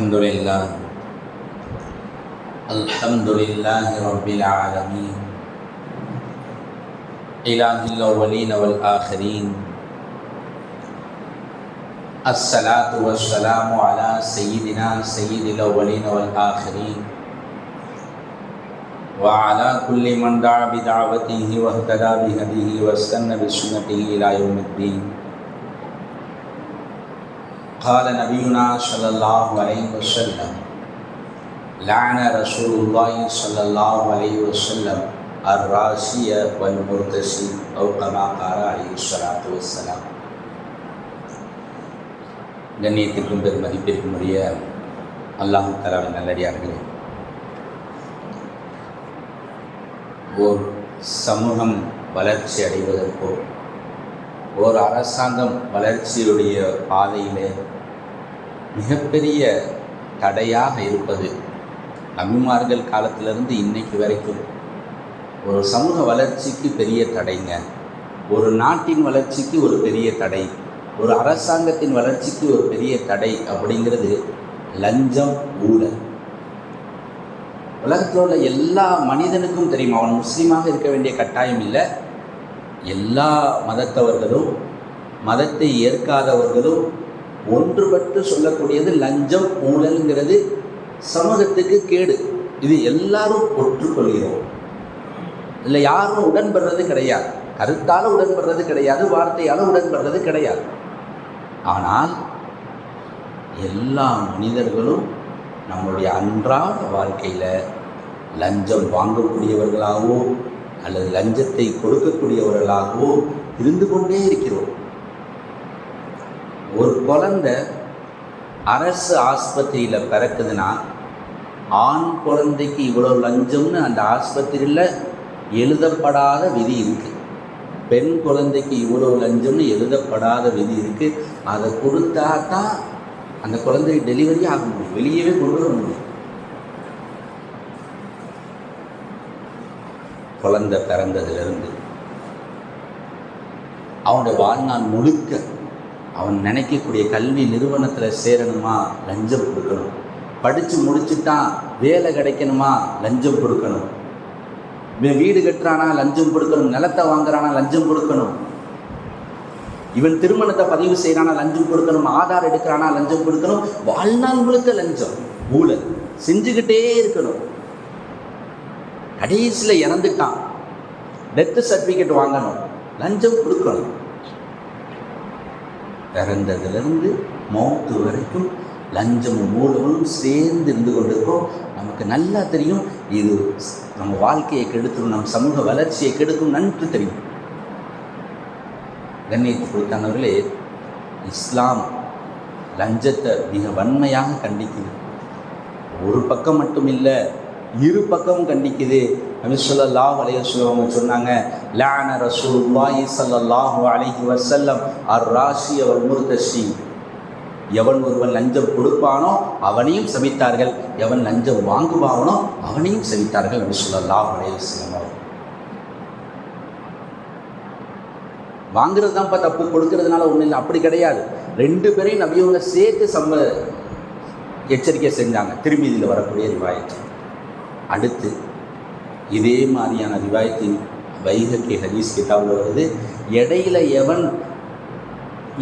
الحمد لله. الحمد لله رب العالمين. إله الأولين والآخرين. الصلاة والسلام على سيدنا سيد الأولين والآخرين. وعلى كل من دعا بدعوته واهتدى بهديه واستنى بسنته إلى يوم الدين. قال نبينا صلى الله عليه وسلم لعن رسول الله صلى الله عليه وسلم الراسي والمرتسي أو كما قال عليه الصلاة والسلام கண்ணியத்திற்கும் பெருமதிப்பிற்கும் உரிய அல்லாஹு தலாவின் நல்லடியார்களே ஓர் சமூகம் வளர்ச்சி அடைவதற்கோ ஒரு அரசாங்கம் வளர்ச்சியுடைய பாதையிலே மிகப்பெரிய தடையாக இருப்பது நபிமார்கள் காலத்திலிருந்து இன்னைக்கு வரைக்கும். ஒரு சமூக வளர்ச்சிக்கு பெரிய தடைங்க. ஒரு நாட்டின் வளர்ச்சிக்கு ஒரு பெரிய தடை. ஒரு அரசாங்கத்தின் வளர்ச்சிக்கு ஒரு பெரிய தடை அப்படிங்கிறது லஞ்சம் ஊழல். உலகத்தில் உள்ள எல்லா மனிதனுக்கும் தெரியும்? அவன் முஸ்லீமாக இருக்க வேண்டிய கட்டாயம் இல்லை. எல்லா மதத்தவர்களும் மதத்தை ஏற்காதவர்களும் ஒன்றுபட்டு சொல்லக்கூடியது லஞ்சம் ஊழல்ங்கிறது சமூகத்துக்கு கேடு. இது எல்லாரும் ஒற்றுக்கொள்கிறோம். இதில் யாரும் உடன்படுறது கிடையாது. கருத்தால் உடன்படுறது கிடையாது வார்த்தையால் உடன்படுறது கிடையாது. ஆனால் எல்லா மனிதர்களும் நம்முடைய அன்றாட வாழ்க்கையில் லஞ்சம் வாங்கக்கூடியவர்களாகவும் அல்லது லஞ்சத்தை கொடுக்கக்கூடியவர்களாகவோ இருந்து கொண்டே இருக்கிறோம். ஒரு குழந்தை அரசு ஆஸ்பத்திரியில் பிறக்குதுன்னா ஆண் குழந்தைக்கு இவ்வளோ லஞ்சம்னு அந்த ஆஸ்பத்திரியில் எழுதப்படாத விதி இருக்குது பெண் குழந்தைக்கு இவ்வளோ லஞ்சம்னு எழுதப்படாத விதி இருக்குது அதை கொடுத்தா தான் அந்த குழந்தை டெலிவரி ஆக முடியும். வெளியவே கொண்டு வர முடியும். குழந்த பிறந்ததுலேருந்து. அவனுடைய வாழ்நாள் முழுக்க அவன் நினைக்கக்கூடிய கல்வி நிறுவனத்தில் சேரணுமா? லஞ்சம் கொடுக்கணும். படித்து முடிச்சுட்டான் வேலை கிடைக்கணுமா? லஞ்சம் கொடுக்கணும். இவன் வீடு கட்டுறானா? லஞ்சம் கொடுக்கணும். நிலத்தை வாங்குறானா? லஞ்சம் கொடுக்கணும். இவன் திருமணத்தை பதிவு செய்கிறானா லஞ்சம் கொடுக்கணும். ஆதார் எடுக்கிறானா? லஞ்சம் கொடுக்கணும். வாழ்நாள் முழுக்க லஞ்சம். ஊழல். செஞ்சுக்கிட்டே இருக்கணும். கடைசியில் இறந்துட்டான். டெத்து சர்டிஃபிகேட் வாங்கணும். லஞ்சம் கொடுக்கணும். பிறந்ததுலேருந்து மௌத்து வரைக்கும் லஞ்சமும் மூலமும் சேர்ந்து இருந்து கொண்டிருக்கோம் நமக்கு நல்லா தெரியும். இது நம்ம வாழ்க்கையை கெடுத்துரும் நம் சமூக வளர்ச்சியை கெடுக்கும் நன்று தெரியும். கண்ணியத்து கொடுத்தானவர்களே இஸ்லாம் லஞ்சத்தை மிக வன்மையாக கண்டிக்குது. ஒரு பக்கம் மட்டும் இல்லை இரு பக்கமும் கண்டிக்குது. நபிசல்லாஹ் அலையவங்க சொன்னாங்க லான ரசூல்லாஹி ஸல்லல்லாஹு அலைஹி வசல்லம் அர் ராஷி அவர் முர்தஷி. எவன் ஒருவன் லஞ்சம் கொடுப்பானோ அவனையும் சமைத்தார்கள் எவன் லஞ்சம் வாங்குவானோ அவனையும் சபித்தார்கள் நபி ஸல்லல்லாஹு அலைஹி வஸல்லம் வாங்குறது தான்ப்பா தப்பு கொடுக்கறதுனால ஒன்றும் இல்லை. அப்படி கிடையாது. ரெண்டு பேரையும் நபியவங்க சேர்த்து சம்ம எச்சரிக்கை செஞ்சாங்க. திருமீதியில் வரக்கூடிய ரிவாயத்து. அடுத்து இதே மாதிரியான ரிவாயத்தின் வைகக்கை ஹதீஸ் கிதாபில் வருது இடையில எவன்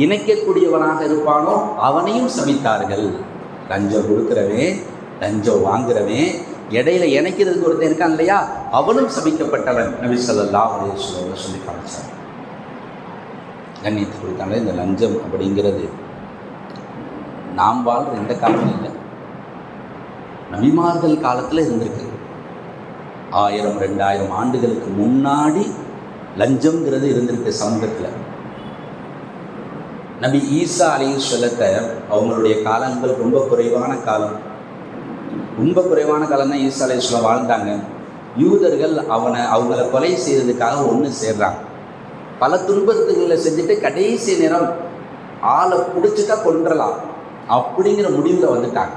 இணைக்கக்கூடியவனாக இருப்பானோ அவனையும் சமித்தார்கள் லஞ்சம் கொடுக்குறவன் லஞ்சம் வாங்குறவன் இடையில இணைக்கிறதுக்கு ஒருத்தன் இருக்கான் இல்லையா அவனும் சபிக்கப்பட்டவன். நபி சொல்லா சொல்ல சொல்லி காமிச்சான் கண்ணியத்தை கொடுத்தாங்களே இந்த லஞ்சம் அப்படிங்கிறது நாம் வாழ்கிற எந்த காலமும் இல்லை. நபிமார்கள் காலத்தில் இருந்திருக்கு. ஆயிரம் ரெண்டாயிரம் ஆண்டுகளுக்கு முன்னாடி லஞ்சம்ங்கிறது இருந்திருக்கு சமூகத்தில் நபி ஈசா அலி சொல்லத்தை அவங்களுடைய காலங்கள் ரொம்ப குறைவான காலம். ரொம்ப குறைவான காலம் தான் ஈசா அலி சொல்ல வாழ்ந்தாங்க. யூதர்கள் அவனை அவங்கள கொலை செய்யறதுக்காக ஒன்று சேர்றாங்க பல துன்பத்துகளை செஞ்சுட்டு கடைசி நேரம் ஆளை பிடிச்சிட்டா கொன்றலாம். அப்படிங்கிற முடிவில் வந்துட்டாங்க.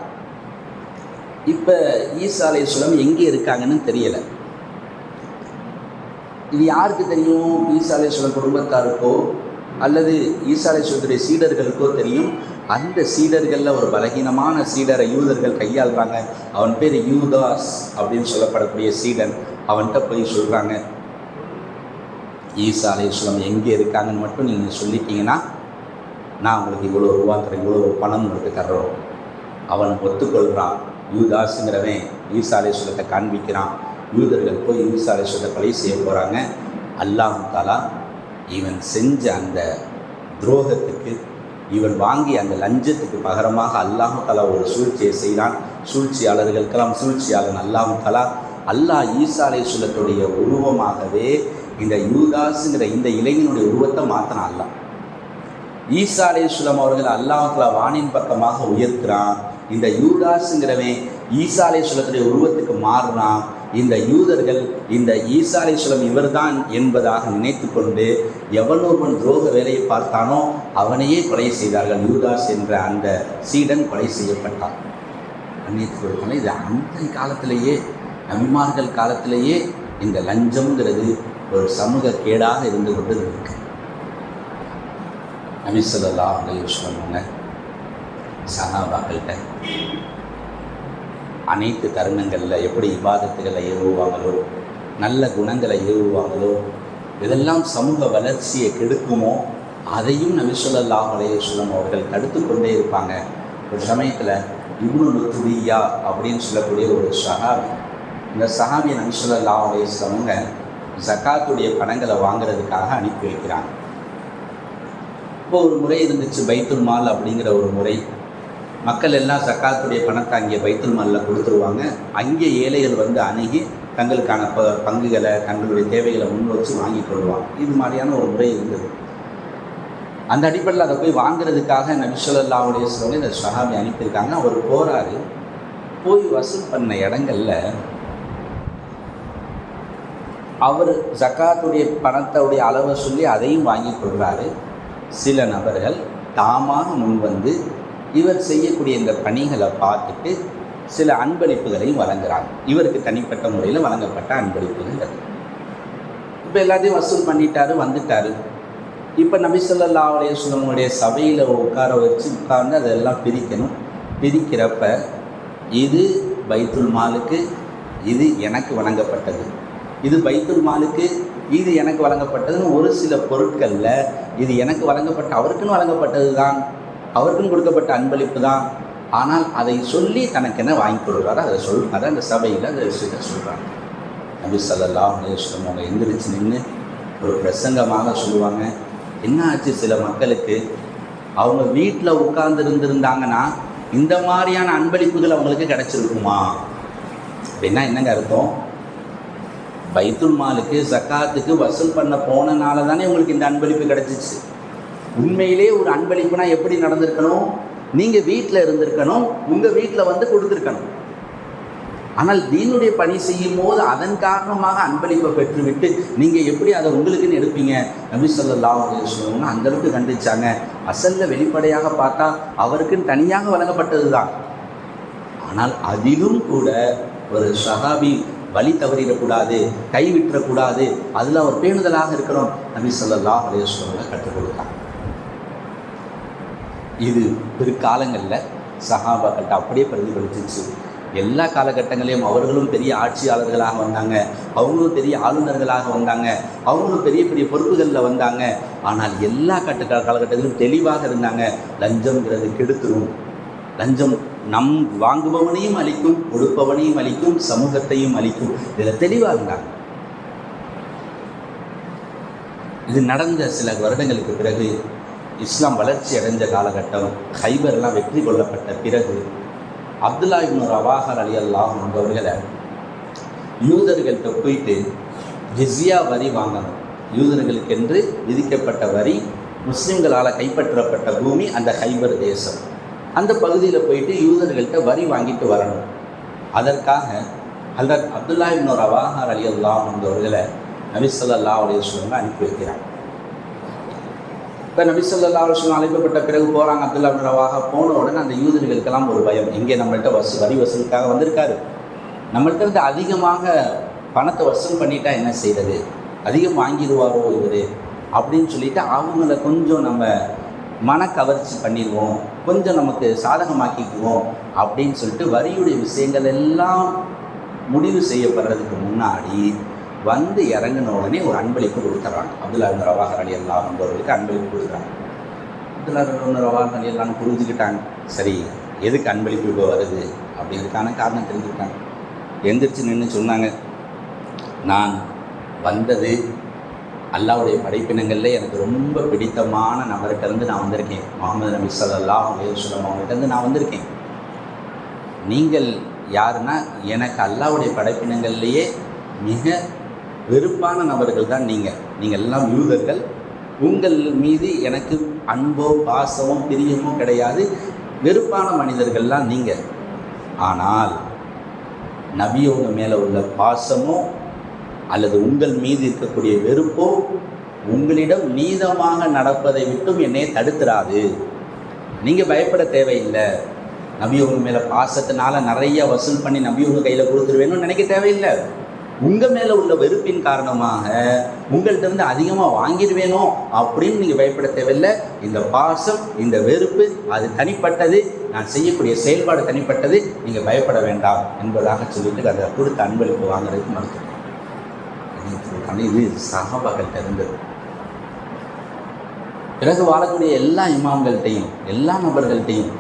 இப்போ ஈசா அலை எங்கே இருக்காங்கன்னு தெரியலை. இது யாருக்கு தெரியும்? ஈசா அலை குடும்பத்தாருக்கோ அல்லது ஈசாலேஸ்வரத்துடைய சீடர்களுக்கோ தெரியும்? அந்த சீடர்களில் ஒரு பலகீனமான சீடரை யூதர்கள் கையாளுறாங்க. அவன் பேர் யூதாஸ் அப்படின்னு சொல்லப்படக்கூடிய சீடன் அவன்கிட்ட போய் சொல்கிறாங்க ஈசா அலையுஸ்லாம் எங்கே இருக்காங்கன்னு மட்டும் நீங்கள் சொல்லிட்டீங்கன்னா நான் உங்களுக்கு இவ்வளோ ரூபா தரேன் இவ்வளோ பணம் உங்களுக்கு தர்றோம். அவன் ஒத்துக்கொள்கிறான் யூதாஸுங்கிறவன் ஈசாலேஸ்வரத்தை காண்பிக்கிறான். யூதர்கள் போய் ஈசா கொலை செய்ய போகிறாங்க அல்லாஹ் தாலா இவன் செஞ்ச அந்த துரோகத்துக்கு இவன் வாங்கி அந்த லஞ்சத்துக்கு பகரமாக அல்லாஹு தலா ஒரு சூழ்ச்சியை செய்கிறான் சூழ்ச்சியாளர்களுக்கெல்லாம் சூழ்ச்சியாளன் அல்லாஹு தலா அல்லாஹ் ஈசா சுலத்துடைய உருவமாகவே இந்த யூதாஸுங்கிற இந்த இளைஞனுடைய உருவத்தை மாற்றினான் அல்லாஹ். ஈசாலே சுலம் அவர்கள் அல்லாஹ்ல வானின் பக்கமாக உயர்த்துறான் இந்த யூதாஸுங்கிறவன் ஈசாலேஸ்வரத்துடைய உருவத்துக்கு மாறுறான். இந்த யூதர்கள் இந்த ஈசாலேஸ்வரம் இவர்தான் என்பதாக நினைத்து கொண்டு எவனொருவன் துரோக வேலையை பார்த்தானோ அவனையே கொலை செய்தார்கள். யூதாஸ் என்ற அந்த சீடன் கொலை செய்யப்பட்டான். கொடுக்கணும் இது அந்த காலத்திலேயே நபிமார்கள் காலத்திலேயே இந்த லஞ்சம்ங்கிறது ஒரு சமூக கேடாக இருந்து கொண்டு இருக்கு நபிசல்லா அலையுஸ்வங்க சகாபாக்கள்கிட்ட. அனைத்து தருணங்களில் எப்படி இபாதத்துகளை ஏவுவாங்களோ நல்ல குணங்களை ஏவுவாங்களோ இதெல்லாம் சமூக வளர்ச்சியை கெடுக்குமோ அதையும் நபிசல்லா அலையுஸ்வலம் அவர்கள் தடுத்து கொண்டே இருப்பாங்க. ஒரு சமயத்தில் இப்னு லுத்துபியா அப்படின்னு சொல்லக்கூடிய ஒரு சஹாபி இந்த சஹாபி நபிசல்லா அலையுஸ்வலங்க ஜக்காத்துடைய பணங்களை வாங்குறதுக்காக அனுப்பி வைக்கிறாங்க. இப்போ ஒரு முறை இருந்துச்சு பைத்துல் மால் அப்படிங்கிற ஒரு முறை. மக்கள் எல்லாம் சக்காத்துடைய பணத்தை அங்கே பைத்தல் மாலில் கொடுத்துருவாங்க. அங்கே ஏழைகள் வந்து அணுகி தங்களுக்கான ப பங்குகளை தங்களுடைய தேவைகளை முன் வச்சு வாங்கி கொள்வாங்க. இது மாதிரியான ஒரு முறை இருந்தது. அந்த அடிப்படையில் அதை போய் வாங்குறதுக்காக நபிசுல்லாவுடைய சொல்லி இந்த ஷஹாபி அனுப்பியிருக்காங்க. அவர் போகிறாரு போய் வசூல் பண்ண இடங்களில் அவர் ஜக்காத்துடைய பணத்தோடைய அளவை சொல்லி அதையும் வாங்கி கொள்கிறாரு சில நபர்கள் தாமாக முன்வந்து இவர் செய்யக்கூடிய இந்த பணிகளை பார்த்துட்டு சில அன்பளிப்புகளையும் வழங்குறாங்க. இவருக்கு தனிப்பட்ட முறையில் வழங்கப்பட்ட அன்பளிப்புகள் அது. இப்போ எல்லாத்தையும் வசூல் பண்ணிட்டாரு வந்துட்டாரு. இப்போ நபிசல்லா அலையுடைய சபையில் உட்கார வச்சு உட்கார்ந்து அதெல்லாம் பிரிக்கணும். பிரிக்கிறப்ப இது பைத்துல் மாலுக்கு இது எனக்கு வழங்கப்பட்டது. இது பைத்துல் மாலுக்கு இது எனக்கு வழங்கப்பட்டதுன்னு ஒரு சில பொருட்களில் இது எனக்கு வழங்கப்பட்ட அவருக்குன்னு வழங்கப்பட்டது தான் அவருக்கும் கொடுக்கப்பட்ட அன்பளிப்பு தான். ஆனால் அதை சொல்லி தனக்கென வாங்கி கொடுக்குறாரு அதை சொல்றாரு அந்த சபையில் அந்த விஷயத்தை சொல்கிறாங்க நபி சல்லா அலையம் அவங்க எந்திரிச்சு நின்று ஒரு பிரசங்கமாக சொல்லுவாங்க. என்ன ஆச்சு சில மக்களுக்கு? அவங்க வீட்டில் உட்கார்ந்து இருந்திருந்தாங்கன்னா இந்த மாதிரியான அன்பளிப்புகள் அவங்களுக்கு கிடச்சிருக்குமா? அப்படின்னா என்னங்க அர்த்தம்? பைத்துல் மாலுக்கு சக்காத்துக்கு வசூல் பண்ண போனனால தானே உங்களுக்கு இந்த அன்பளிப்பு கிடச்சிச்சு. உண்மையிலே ஒரு அன்பளிப்புனா எப்படி நடந்திருக்கணும்? நீங்கள் வீட்டில் இருந்திருக்கணும் உங்கள் வீட்டில் வந்து கொடுத்துருக்கணும். ஆனால் தீனுடைய பணி செய்யும் போது அதன் காரணமாக அன்பளிப்பை பெற்றுவிட்டு நீங்கள் எப்படி அதை உங்களுக்குன்னு எடுப்பீங்க? நபி சொல்லா சொல்லுவாங்க அந்த அளவுக்கு கண்டிச்சாங்க. அசல்ல வெளிப்படையாக பார்த்தா அவருக்குன்னு தனியாக வழங்கப்பட்டது தான் ஆனால் அதிலும் கூட ஒரு சஹாபி வழி தவறிடக்கூடாது கைவிட்டுறக்கூடாது அதில் அவர் பேணுதலாக இருக்கிறோம். நபி சொல்லா அலையஸ்வரங்களை கற்றுக் கொடுத்தாங்க. இது பிற்காலங்களில் சஹாபாக்கள்கிட்ட அப்படியே பிரதிபலிச்சிச்சு எல்லா காலகட்டங்களையும் அவர்களும் பெரிய ஆட்சியாளர்களாக வந்தாங்க. அவங்களும் பெரிய ஆளுநர்களாக வந்தாங்க. அவங்களும் பெரிய பெரிய பொறுப்புகளில் வந்தாங்க. ஆனால் எல்லா கட்ட காலகட்டத்திலும் தெளிவாக இருந்தாங்க. லஞ்சம்ங்கிறது கெடுத்துரும். லஞ்சம் நம் வாங்குபவனையும் அளிக்கும் கொடுப்பவனையும் அளிக்கும் சமூகத்தையும் அளிக்கும் இதில் தெளிவாக இருந்தாங்க. இது நடந்த சில வருடங்களுக்கு பிறகு இஸ்லாம் வளர்ச்சி அடைஞ்ச காலகட்டம் ஹைபர்லாம் வெற்றி கொள்ளப்பட்ட பிறகு அப்துல்லா இப்னு ரவாஹர் அலி அல்லாஹ் என்பவர்களை யூதர்கள்ட்ட போயிட்டு ஜிஸ்யா வரி வாங்கணும். யூதர்களுக்கென்று விதிக்கப்பட்ட வரி முஸ்லிம்களால் கைப்பற்றப்பட்ட பூமி அந்த ஹைபர் தேசம். அந்த பகுதியில் போயிட்டு யூதர்கள்ட்ட வரி வாங்கிட்டு வரணும். அதற்காக ஹல்ரத் அப்துல்லா இப்னு ரவாஹர் அலி அல்லாஹ் என்பவர்களை நபிசல்லா அலைய சொல்லுங்க அனுப்பி வைக்கிறாங்க. இப்போ நபிசல்லா விஷயம் அழைக்கப்பட்ட பிறகு போகிறாங்க அப்துல்லா அப்படின்றவாக போன உடனே அந்த யூதர்களுக்கெல்லாம் ஒரு பயம். இங்கே நம்மள்கிட்ட வசூ வரி வசூலுக்காக வந்திருக்காரு. நம்மள்கிட்ட இருந்து அதிகமாக பணத்தை வசூல் பண்ணிட்டா என்ன செய்கிறது அதிகம் வாங்கிடுவாரோ இவர்? அப்படின்னு சொல்லிட்டு அவங்கள கொஞ்சம் நம்ம மனக்கவர்ச்சி பண்ணிடுவோம். கொஞ்சம் நமக்கு சாதகமாக்கிக்குவோம் அப்படின்னு சொல்லிட்டு வரியுடைய விஷயங்கள் எல்லாம் முடிவு செய்யப்படுறதுக்கு முன்னாடி வந்து இறங்கின உடனே ஒரு அன்பளிப்பு கொடுக்குறாங்க அப்துல்லா இருந்த ரவாஹர் அலி அல்லா என்பவர்களுக்கு அன்பளிப்பு கொடுக்குறாங்க. அப்துல்லா இருந்த ரவாஹர் அலி எல்லாம் புரிஞ்சுக்கிட்டாங்க. சரி எதுக்கு அன்பளிப்பு இப்போ வருது? அப்படிங்கிறதுக்கான காரணம் தெரிஞ்சுக்கிட்டாங்க. எந்திரிச்சு நின்று சொன்னாங்க நான் வந்தது அல்லாவுடைய படைப்பினங்களில் எனக்கு ரொம்ப பிடித்தமான நபர்கிட்டருந்து நான் வந்திருக்கேன். முகமது நபி சல்லா அலைஹி வஸல்லம் நான் வந்திருக்கேன். நீங்கள் யாருன்னா எனக்கு அல்லாவுடைய படைப்பினங்கள்லேயே மிக வெறுப்பான நபர்கள் தான் நீங்கள் நீங்கள் எல்லாம் யூதர்கள். உங்கள் மீது எனக்கு அன்போ பாசமோ பிரியமோ கிடையாது. வெறுப்பான மனிதர்கள்லாம் நீங்கள் ஆனால் நபியோங்க மேலே உள்ள பாசமோ அல்லது உங்கள் மீது இருக்கக்கூடிய வெறுப்போ உங்களிடம் நீதமாக நடப்பதை விட்டும் என்னை தடுத்துறாது நீங்கள் பயப்பட தேவையில்லை. நபியோங்க மேலே பாசத்தினால நிறைய வசூல் பண்ணி நபியோக கையில் கொடுத்துருவேணும்னு நினைக்க தேவையில்லை. உங்கள் மேலே உள்ள வெறுப்பின் காரணமாக உங்கள்கிட்ட வந்து அதிகமாக வாங்கிடுவேணும் அப்படின்னு நீங்கள் பயப்பட தேவையில்லை. இந்த பாசம் இந்த வெறுப்பு அது தனிப்பட்டது. நான் செய்யக்கூடிய செயல்பாடு தனிப்பட்டது. நீங்கள் பயப்பட வேண்டாம் என்பதாக சொல்லிட்டு அதை கொடுத்த அன்பளிப்பு வாங்குறதுக்கு மறுத்தோம் இது சகாபாக்கள்கிட்ட இருந்தது. பிறகு வாழக்கூடிய எல்லா இமாம்கள்கிட்டையும் எல்லா நபர்கள்ட்டையும்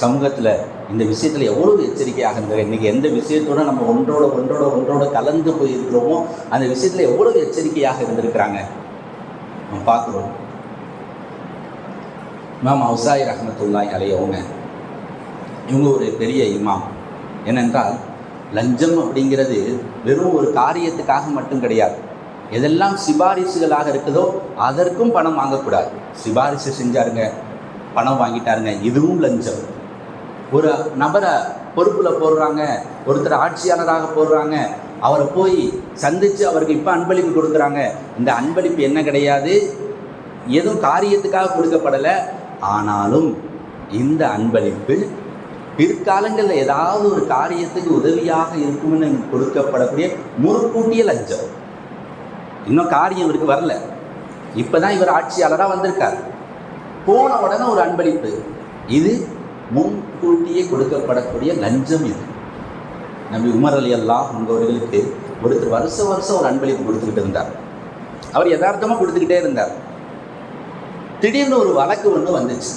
சமூகத்தில் இந்த விஷயத்தில் எவ்வளவு எச்சரிக்கையாக இருந்தது? இன்றைக்கி எந்த விஷயத்தோட நம்ம ஒன்றோட ஒன்றோட ஒன்றோட கலந்து போயிருக்கிறோமோ அந்த விஷயத்தில் எவ்வளவு எச்சரிக்கையாக இருந்திருக்கிறாங்க? நம்ம பார்க்குறோம். இமாம் அவுசாய் ரஹமத்துல்லாய் அலையவங்க இவங்க ஒரு பெரிய இமாம். ஏனென்றால் லஞ்சம் அப்படிங்கிறது வெறும் ஒரு காரியத்துக்காக மட்டும் கிடையாது. எதெல்லாம் சிபாரிசுகளாக இருக்குதோ அதற்கும் பணம் வாங்கக்கூடாது. சிபாரிசு செஞ்சாருங்க பணம் வாங்கிட்டாருங்க இதுவும் லஞ்சம். ஒரு நபரை பொறுப்பில் போடுறாங்க ஒருத்தர் ஆட்சியாளராக போடுறாங்க அவரை போய் சந்தித்து அவருக்கு இப்போ அன்பளிப்பு கொடுக்குறாங்க. இந்த அன்பளிப்பு என்ன கிடையாது? எதுவும் காரியத்துக்காக கொடுக்கப்படலை. ஆனாலும் இந்த அன்பளிப்பு பிற்காலங்களில் ஏதாவது ஒரு காரியத்துக்கு உதவியாக இருக்கும்னு கொடுக்கப்படக்கூடிய முறுக்கூட்டிய லஞ்சம். இன்னும் காரியம் இவருக்கு வரல. இப்போ தான் இவர் ஆட்சியாளராக வந்திருக்கார். போன உடனே ஒரு அன்பளிப்பு. இது முன்கூட்டியே கொடுக்கப்படக்கூடிய லஞ்சம் இது. நம்பி உமர் அலி அல்லாஹ் என்பவர்களுக்கு ஒருத்தர் வருஷ வருஷம் ஒரு அன்பளிப்பு கொடுத்துக்கிட்டு இருந்தார். அவர் யதார்த்தமாக கொடுத்துக்கிட்டே இருந்தார். திடீர்னு ஒரு வழக்கு ஒன்று வந்துச்சு.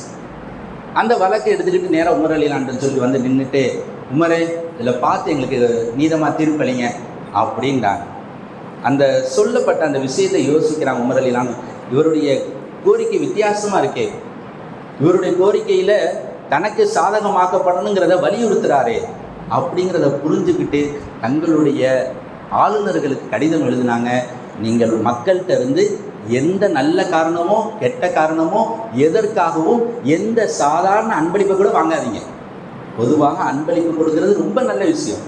அந்த வழக்கை எடுத்துக்கிட்டு நேராக உமர் அலிலான்னு சொல்லி வந்து நின்றுட்டு உமரே இதில் பார்த்து எங்களுக்கு நீதமாக தீர்ப்பளிங்க அப்படின்றாங்க. அந்த சொல்லப்பட்ட அந்த விஷயத்தை யோசிக்கிறாங்க உமர் அலிலான் இவருடைய கோரிக்கை வித்தியாசமாக இருக்கே. இவருடைய கோரிக்கையில் தனக்கு சாதகமாக்கப்படணுங்கிறத வலியுறுத்துறாரே அப்படிங்கிறத புரிஞ்சுக்கிட்டு தங்களுடைய ஆளுநர்களுக்கு கடிதம் எழுதினாங்க. நீங்கள் மக்கள்கிட்ட இருந்து எந்த நல்ல காரணமோ கெட்ட காரணமோ எதற்காகவும் எந்த சாதாரண அன்பளிப்பை கூட வாங்காதீங்க. பொதுவாக அன்பளிப்பு கொடுக்கறது ரொம்ப நல்ல விஷயம்.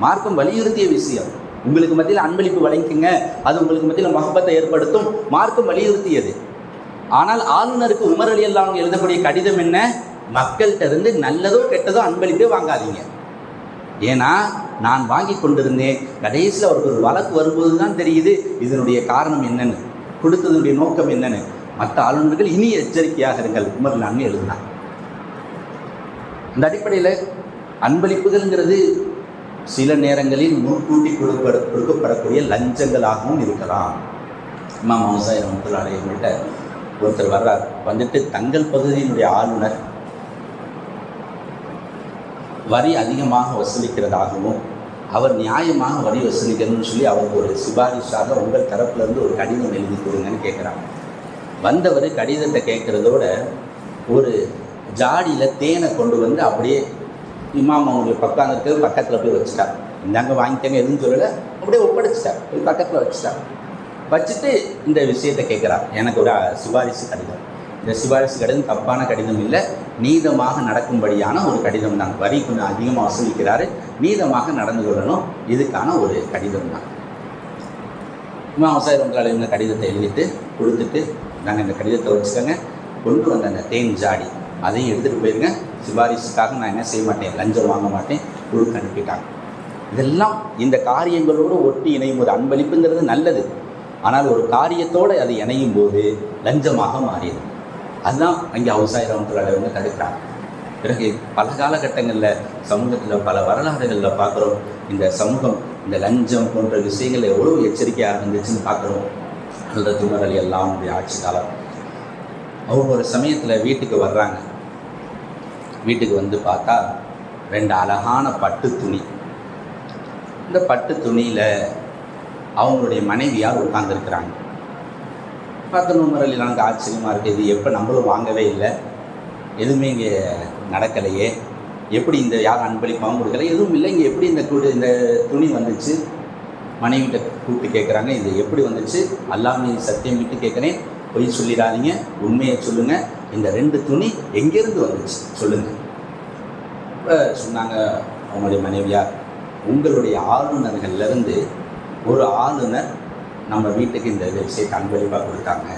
மார்க்கம் வலியுறுத்திய விஷயம். உங்களுக்கு மத்தியில் அன்பளிப்பு வழங்கிக்கங்க. அது உங்களுக்கு மத்தியில் மகப்பத்தை ஏற்படுத்தும். மார்க்கம் வலியுறுத்தியது. ஆனால் ஆளுநருக்கு உமர் அலி எழுதக்கூடிய கடிதம் என்ன? மக்கள்கிட்ட இருந்து நல்லதோ கெட்டதோ அன்பளிப்பே வாங்காதீங்க. ஏன்னா நான் வாங்கி கொண்டிருந்தேன். கடைசியில் அவருக்கு ஒரு வழக்கு வரும்போது தான் தெரியுது இதனுடைய காரணம் என்னென்னு கொடுத்ததனுடைய நோக்கம் என்னென்னு. மற்ற ஆளுநர்கள் இனி எச்சரிக்கையாக இருங்கள் உமர் நான் எழுதினார். இந்த அடிப்படையில் அன்பளிப்புகள்ங்கிறது சில நேரங்களில் முன்கூட்டி கொடுக்கப்பட கொடுக்கப்படக்கூடிய லஞ்சங்களாகவும் இருக்கலாம். இமாம் மௌசாய் ரமத்துல்லாடையவங்கள்ட்ட ஒருத்தர் வர்றார். வந்துட்டு தங்கள் பகுதியினுடைய ஆளுநர் வரி அதிகமாக வசூலிக்கிறதாகவும் அவர் நியாயமாக வரி வசூலிக்கணும்னு சொல்லி அவருக்கு ஒரு சிபாரிஷாக உங்கள் தரப்புலேருந்து ஒரு கடிதம் எழுதி கொடுங்கன்னு கேட்குறாங்க வந்தவர் கடிதத்தை கேட்குறதோட ஒரு ஜாடியில் தேனை கொண்டு வந்து அப்படியே இமாம் அவங்களுக்கு பக்கம் இருக்கிறது பக்கத்தில் போய் வச்சுட்டார். இந்தாங்க வாங்கிக்கங்க எதுவும் சொல்லலை. அப்படியே ஒப்படைச்சிட்டார். போய் பக்கத்தில் வச்சுட்டார். வச்சுட்டு இந்த விஷயத்தை கேட்குறார் எனக்கு ஒரு சிபாரிசு கடிதம். இந்த சிபாரிசு கடிதம் தப்பான கடிதம் இல்லை. நீதமாக நடக்கும்படியான ஒரு கடிதம் தான். வரி கொஞ்சம் அதிகமாக வசூலிக்கிறாரு. நீதமாக நடந்து கொள்ளணும். இதுக்கான ஒரு கடிதம் தான். இமாம் அவசாயிரம் உங்களால் இந்த கடிதத்தை எழுதிட்டு கொடுத்துட்டு நாங்கள் இந்த கடிதத்தை வச்சுக்கோங்க. கொண்டு வந்த அந்த தேன் ஜாடி அதையும் எடுத்துகிட்டு போயிருங்க. சிபாரிசுக்காக நான் என்ன செய்ய மாட்டேன்? லஞ்சம் வாங்க மாட்டேன். கொடுக்க அனுப்பிட்டாங்க. இதெல்லாம் இந்த காரியங்களோடு ஒட்டி இணையும் போது அன்பளிப்புங்கிறது நல்லது. ஆனால் ஒரு காரியத்தோடு அது இணையும் போது லஞ்சமாக மாறியது அதுதான் அங்கே அவசாயிரமத்தில் வந்து தடுக்கிறாங்க. பிறகு பல காலகட்டங்களில் சமூகத்தில் பல வரலாறுகளில் பார்க்குறோம். இந்த சமூகம் இந்த லஞ்சம் போன்ற விஷயங்கள் எவ்வளோ எச்சரிக்கையாக இருந்துச்சுன்னு பார்க்குறோம். அந்த துமரல் எல்லாம் ஆட்சி காலம். அவங்க ஒரு சமயத்தில் வீட்டுக்கு வர்றாங்க. வீட்டுக்கு வந்து பார்த்தா ரெண்டு அழகான பட்டு துணி. இந்த பட்டு துணியில் அவங்களுடைய மனைவியார் உட்கார்ந்துருக்குறாங்க. பார்த்த முறையில் எனக்கு ஆச்சரியமாக இருக்குது இது எப்போ நம்மளும் வாங்கவே இல்லை. எதுவுமே இங்கே நடக்கலையே. எப்படி இந்த யாரும் அன்பளிப்பாகவும் கொடுக்கல எதுவும் இல்லை. இங்கே எப்படி இந்த கூட இந்த துணி வந்துச்சு? மனைவிட்ட கூப்பிட்டு கேட்குறாங்க இது எப்படி வந்துச்சு? அல்லாமே சத்தியம் விட்டு கேட்குறேன். பொய் சொல்லிடாதீங்க. உண்மையை சொல்லுங்கள் இந்த ரெண்டு துணி எங்கேருந்து வந்துச்சு? சொல்லுங்கள் இப்போ சொன்னாங்க அவங்களுடைய மனைவியார் உங்களுடைய ஆளுநர்கள்லேருந்து ஒரு ஆளுநர் நம்ம வீட்டுக்கு இந்த விஷயத்தை அன்பளிப்பாக கொடுத்தாங்க.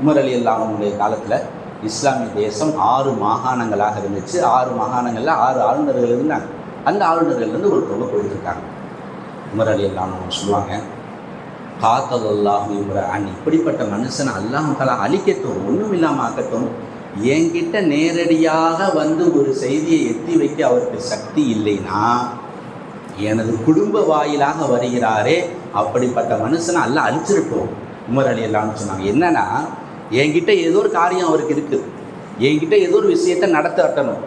உமர் அலி அல்லாமனுடைய காலத்தில் இஸ்லாமிய தேசம் ஆறு மாகாணங்களாக இருந்துச்சு. ஆறு மாகாணங்களில் ஆறு ஆளுநர்கள் இருந்தாங்க. அந்த ஆளுநர்கள்லேருந்து ஒரு தொகை கொடுத்துருக்காங்க உமர் அலி அல்லாமன் சொல்லுவாங்க காத்தல் அல்லாஹ் அன் இப்படிப்பட்ட மனுஷனை அல்லாஹ் அழிக்கட்டும் ஒன்றும் இல்லாமல் ஆக்கட்டும். என்கிட்ட நேரடியாக வந்து ஒரு செய்தியை எத்தி வைக்க அவருக்கு சக்தி இல்லைன்னா எனது குடும்ப வாயிலாக வருகிறாரே அப்படிப்பட்ட மனுஷனை அல்ல அழிச்சிருப்போம். உமர் அலி அல்லான்னு சொன்னாங்க. என்னன்னா என்கிட்ட ஏதோ ஒரு காரியம் அவருக்கு இருக்குது. என்கிட்ட ஏதோ ஒரு விஷயத்தை நடத்த வரட்டணும்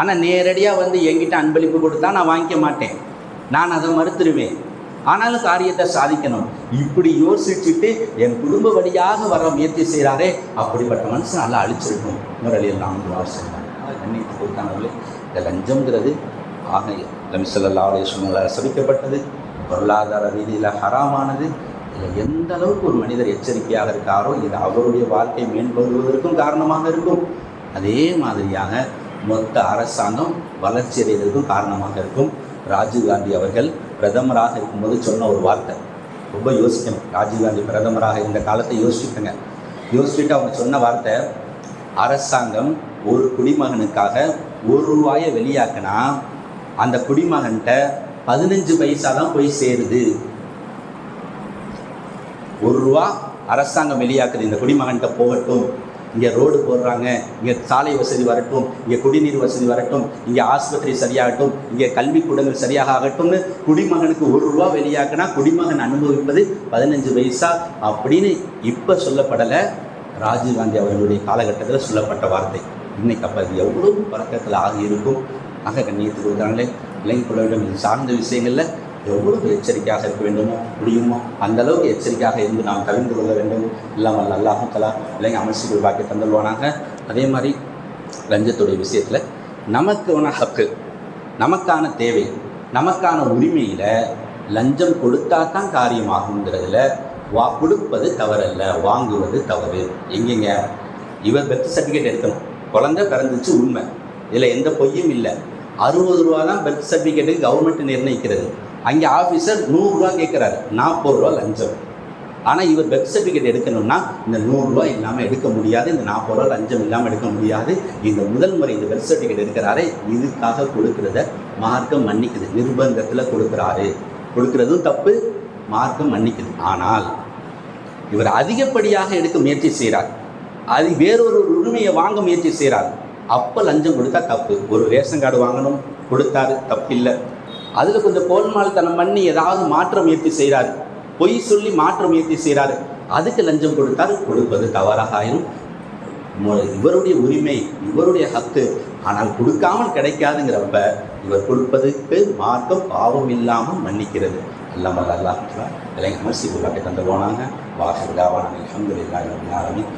ஆனால் நேரடியாக வந்து என்கிட்ட அன்பளிப்பு கொடுத்தா நான் வாங்கிக்க மாட்டேன். நான் அதை மறுத்துருவேன் ஆனாலும் காரியத்தை சாதிக்கணும். இப்படி யோசிச்சுட்டு என் குடும்ப வழியாக வர முயற்சி செய்கிறாரே அப்படிப்பட்ட மனுஷன் நல்லா அழிச்சிருக்கும் முரளி எல்லாம் சொன்னாங்க. கண்ணியத்தை கொடுத்தாங்களே இந்த லஞ்சம்ங்கிறது ஆக லமிசல்லா அலேஸ்வரங்களால் சபிக்கப்பட்டது பொருளாதார ரீதியில் ஹராமானது. இதில் எந்த அளவுக்கு ஒரு மனிதர் எச்சரிக்கையாக இருக்காரோ இது அவருடைய வாழ்க்கை மேம்படுவதற்கும் காரணமாக இருக்கும். அதே மாதிரியாக மொத்த அரசாங்கம் வளர்ச்சி அடைவதற்கும் காரணமாக இருக்கும். ராஜீவ்காந்தி அவர்கள் பிரதமராக இருக்கும்போது சொன்ன ஒரு வார்த்தை. ரொம்ப யோசிக்கணும். ராஜீவ்காந்தி பிரதமராக இந்த காலத்தை யோசிச்சுக்கோங்க. யோசிச்சுட்டு அவங்க சொன்ன வார்த்தை அரசாங்கம் ஒரு குடிமகனுக்காக ஒரு ரூபாயை வெளியாக்கினா அந்த குடிமகன்கிட்ட பதினஞ்சு பைசா தான் போய் சேருது. ஒரு ரூபா அரசாங்கம் வெளியாக்குது. இந்த குடிமகன்கிட்ட போகட்டும். இங்கே ரோடு போடுறாங்க. இங்கே சாலை வசதி வரட்டும். இங்கே குடிநீர் வசதி வரட்டும். இங்கே ஆஸ்பத்திரி சரியாகட்டும். இங்கே கல்விக்கூடங்கள் சரியாக ஆகட்டும்னு குடிமகனுக்கு ஒரு ரூபா வெளியாக்குனா குடிமகன் அனுபவிப்பது பதினஞ்சு பைசா அப்படின்னு இப்போ சொல்லப்படலை. ராஜீவ்காந்தி அவர்களுடைய காலகட்டத்தில் சொல்லப்பட்ட வார்த்தை. இன்னைக்கு அப்போ அது எவ்வளோ பழக்கத்தில் ஆகியிருக்கும்? ஆக கண்ணியத்துக்கு இருக்கிறாங்களே விளங்கிக் கொள்ள வேண்டும் இது சார்ந்த விஷயங்களில் எவ்வளவு எச்சரிக்கையாக இருக்க வேண்டுமோ முடியுமோ அந்த அளவுக்கு எச்சரிக்கையாக இருந்து நாம் கவிழ்ந்து கொள்ள வேண்டும். இல்லாமல் அல்லாஹும் தலா இல்லைங்க அமைச்சுகள் பாக்கி தந்துள்வானாங்க அதே மாதிரி லஞ்சத்துடைய விஷயத்தில் நமக்கான ஹக்கு நமக்கான தேவை நமக்கான உரிமையில் லஞ்சம் கொடுத்தா தான் காரியமாகுங்கிறதுல வா கொடுப்பது தவறல்ல வாங்குவது தவறு. எங்கெங்க? இவர் பெர்த் சர்டிஃபிகேட் எடுக்கணும். குழந்தை பிறந்துச்சு உண்மை. இதில் எந்த பொய்யும் இல்லை. அறுபது ரூபா தான் பெர்த் சர்டிஃபிகேட்டுக்கு கவர்மெண்ட் நிர்ணயிக்கிறது. அங்கே ஆஃபீஸர் நூறுரூவா கேட்குறாரு. நாற்பது ரூபா லஞ்சம். ஆனால் இவர் பர்த் சர்டிஃபிகேட் எடுக்கணும்னா இந்த நூறுரூவா இல்லாமல் எடுக்க முடியாது இந்த நாற்பது ரூபா லஞ்சம் இல்லாமல் எடுக்க முடியாது. இந்த முதல் முறை இந்த பெர்த் சர்டிஃபிகேட் எடுக்கிறாரே இதுக்காக கொடுக்கிறத மார்க்கம் மன்னிக்குது. நிர்பந்தத்தில் கொடுக்குறாரு. கொடுக்கறதும் தப்பு மார்க்கம் மன்னிக்குது. ஆனால் இவர் அதிகப்படியாக எடுக்க முயற்சி செய்கிறார். அது வேறொரு உரிமையை வாங்க முயற்சி செய்கிறார். அப்போ லஞ்சம் கொடுத்தா தப்பு. ஒரு ரேஷன் கார்டு வாங்கணும் கொடுத்தாரு தப்பு இல்லை அதில் கொஞ்சம் கோல்மால்தனம் பண்ணி ஏதாவது மாற்ற முயற்சி செய்கிறாரு பொய் சொல்லி மாற்ற முயற்சி செய்கிறாரு அதுக்கு லஞ்சம் கொடுத்தாரு கொடுப்பது தவறாக ஆயிரும் இவருடைய உரிமை இவருடைய ஹக்கு. ஆனால் கொடுக்காமல் கிடைக்காதுங்கிறப்ப இவர் கொடுப்பதுக்கு மார்க்கம் பாவம் இல்லாமல் மன்னிக்கிறது. அல்லாமல் அல்லாஹ் இளைஞர் மர்சி உள்ளாட்டை தந்து போனாங்க. வாசல் தாவான அலமதுல்லாஹி ரபில் ஆலமீன்.